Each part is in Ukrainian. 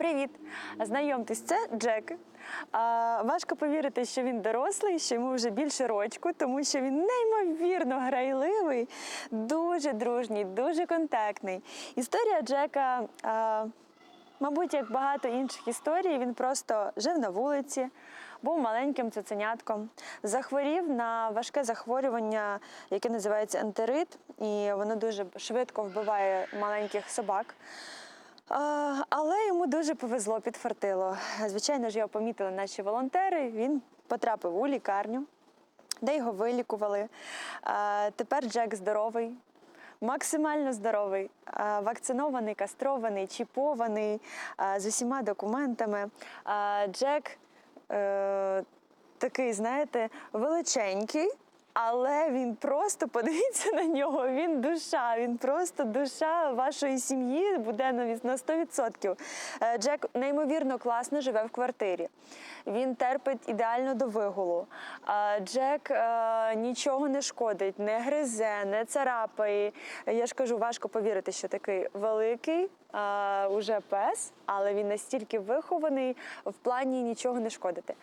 Привіт! Знайомтесь, це Джек. А, важко повірити, що він дорослий, що йому вже більше рочку, тому що він неймовірно грайливий, дуже дружній, дуже контактний. Історія Джека, а, мабуть, як багато інших історій, він просто жив на вулиці, був маленьким цуценятком, захворів на важке захворювання, яке називається ентерит, і воно дуже швидко вбиває маленьких собак. Але йому дуже повезло, підфартило. Звичайно ж, його помітили наші волонтери. Він потрапив у лікарню, де його вилікували. Тепер Джек здоровий. Максимально здоровий, вакцинований, кастрований, чіпований з усіма документами. Джек е, такий, знаєте, величенький, але він просто подивіться на нього. Він душа, він просто душа вашої сім'ї буде на 100%. Е, Джек неймовірно класно живе в квартирі. Він терпить ідеально до вигулу. Е, Джек е, нічого не шкодить, не гризе, не царапає. Я ж кажу, важко повірити, що такий великий е, уже пес, але він настільки вихований в плані нічого не шкодити.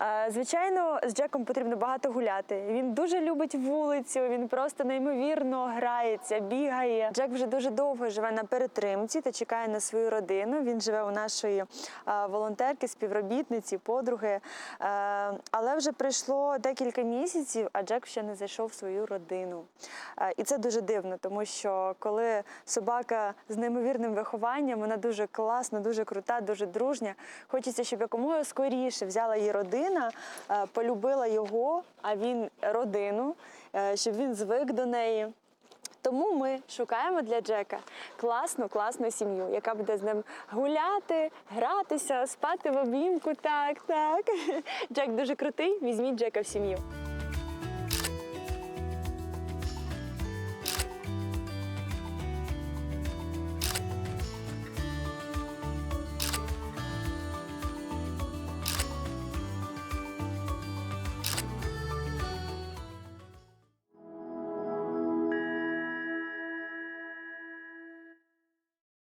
Е, Звичайно, з Джеком потрібно багато гуляти. Він дуже любить вулицю, він просто неймовірно грається, бігає. Джек вже дуже довго живе на перетримці та чекає на свою родину. Він живе у нашої волонтерки, співробітниці, подруги. Е, Але вже пройшло декілька місяців, а Джек ще не зайшов в свою родину. Е, І це дуже дивно, тому що коли собака з неймовірним вихованням, вона дуже класна, дуже крута, дуже дружня. Хочеться, щоб якомога скоріше взяла її родина, е, полюбила його, а він родину, е, щоб він звик до неї. Тому ми шукаємо для Джека класну, класну сім'ю, яка буде з ним гуляти, гратися, спати в обіймку. Так, так. Джек дуже крутий. Візьміть Джека в сім'ю.